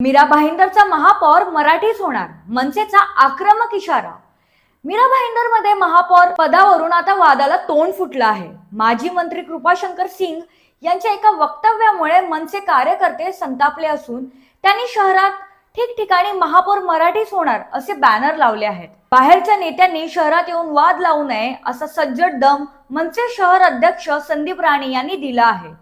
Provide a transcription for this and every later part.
मीरा भाईंदरचा महापौर मराठीच होणार मनसेचा आक्रमक इशारा. मीरा भाईंदरमध्ये महापौर पदावरून आता वादाला तोंड फुटलं आहे. माजी मंत्री कृपाशंकर सिंग यांच्या एका वक्तव्यामुळे मनसे कार्यकर्ते संतापले असून त्यांनी शहरात ठिकठिकाणी महापौर मराठीच होणार असे बॅनर लावले आहेत. बाहेरच्या नेत्यांनी शहरात येऊन वाद लावू नये असा सज्जड दम मनसे शहर अध्यक्ष संदीप राणे यांनी दिला आहे.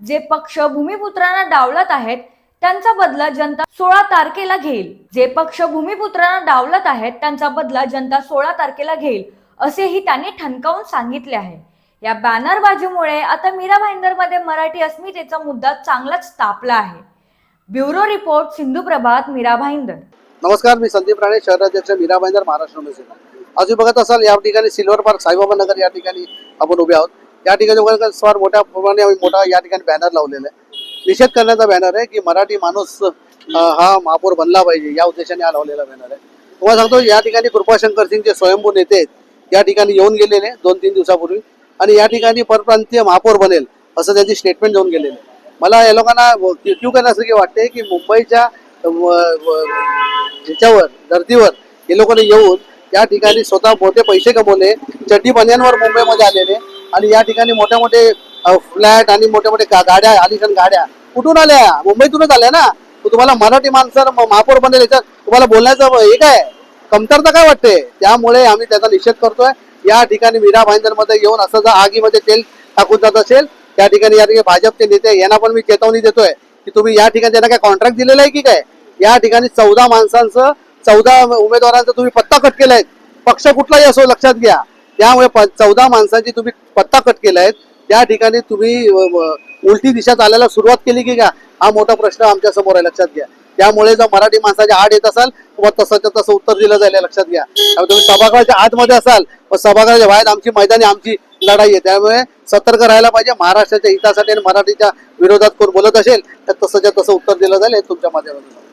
जे पक्ष भूमिपुत्रांना डावलत आहेत त्यांचा बदला जनता सोळा तारखेला घेईल. जे पक्ष भूमिपुत्रांना डावलत आहेत त्यांचा बदला जनता सोळा तारखेला घेईल असेही त्यांनी ठणकावून सांगितले आहे. या बॅनरबाजीमुळे आता मीरा भाईंदरमध्ये मराठी अस्मितेचा मुद्दा चांगलाच तापला आहे. Bureau report Sindhu Prabhat Mira Bhayandar. नमस्कार मी संदीप राणे शहराध्यक्ष मीरा भाईंदर महाराष्ट्र आज बघत असाल या ठिकाणी सिल्वर पार्क साईबाबा नगर या ठिकाणी आपण उभे आहोत. या ठिकाणी मोठ्या प्रमाणे आम्ही मोठा या ठिकाणी बॅनर लावलेला आहे. निषेध करण्याचा बॅनर आहे की मराठी माणूस हा महापौर बनला पाहिजे. या उद्देशाने हा लावलेला बॅनर आहे. तुम्हाला सांगतो या ठिकाणी कृपाशंकर सिंग जे स्वयंभू नेते आहेत. या ठिकाणी येऊन गेलेले दोन तीन दिवसापूर्वी. आणि या ठिकाणी परप्रांतीय महापौर बनेल असं त्यांची स्टेटमेंट देऊन गेलेले मला या लोकांना क्यू करण्यासारखे वाटते की मुंबईच्या ह्याच्यावर धर्तीवर हे लोकांनी येऊन या ठिकाणी स्वतः मोठे पैसे कमवले चड्डी बनियांवर मुंबईमध्ये आलेले. आणि या ठिकाणी मोठे मोठे फ्लॅट आणि मोठ्या मोठे गाड्या आलिशान गाड्या. कुठून आल्या? मुंबईतूनच आल्या ना? तुम्हाला मराठी माणसं महापौर बनेल याच्यात तुम्हाला बोलण्याचं हे काय? कमतरता काय वाटते? त्यामुळे आम्ही त्याचा निषेध करतोय. या ठिकाणी मीरा भाईंदरमध्ये येऊन असं जर आगीमध्ये तेल टाकून जात असेल त्या ठिकाणी या ठिकाणी भाजपचे नेते यांना पण मी चेतावणी देतोय की तुम्ही या ठिकाणी त्यांना काय कॉन्ट्रॅक्ट दिलेलं आहे की काय? या ठिकाणी चौदा माणसांचं चौदा उमेदवारांचा तुम्ही पत्ता कट केलाय. पक्ष कुठलाही असो लक्षात घ्या. त्यामुळे चौदा माणसांची तुम्ही पत्ता कट केलाय. त्या ठिकाणी तुम्ही उलटी दिशा चालायला सुरुवात केली की का हा मोठा प्रश्न आमच्यासमोर आहे लक्षात घ्या. त्यामुळे जर मराठी माणसाच्या आड येत असाल किंवा तसंच्या तसं उत्तर दिलं जाईल लक्षात घ्या. त्यामुळे तुम्ही सभागृहाच्या आतमध्ये असाल व सभागृहाच्या बाहेर आमची मैदानी आमची लढाई आहे. त्यामुळे सतर्क राहायला पाहिजे. महाराष्ट्राच्या हितासाठी आणि मराठीच्या विरोधात कोण बोलत असेल तर तसंच्या तसं उत्तर दिलं जाईल हे तुमच्या माध्यमातून.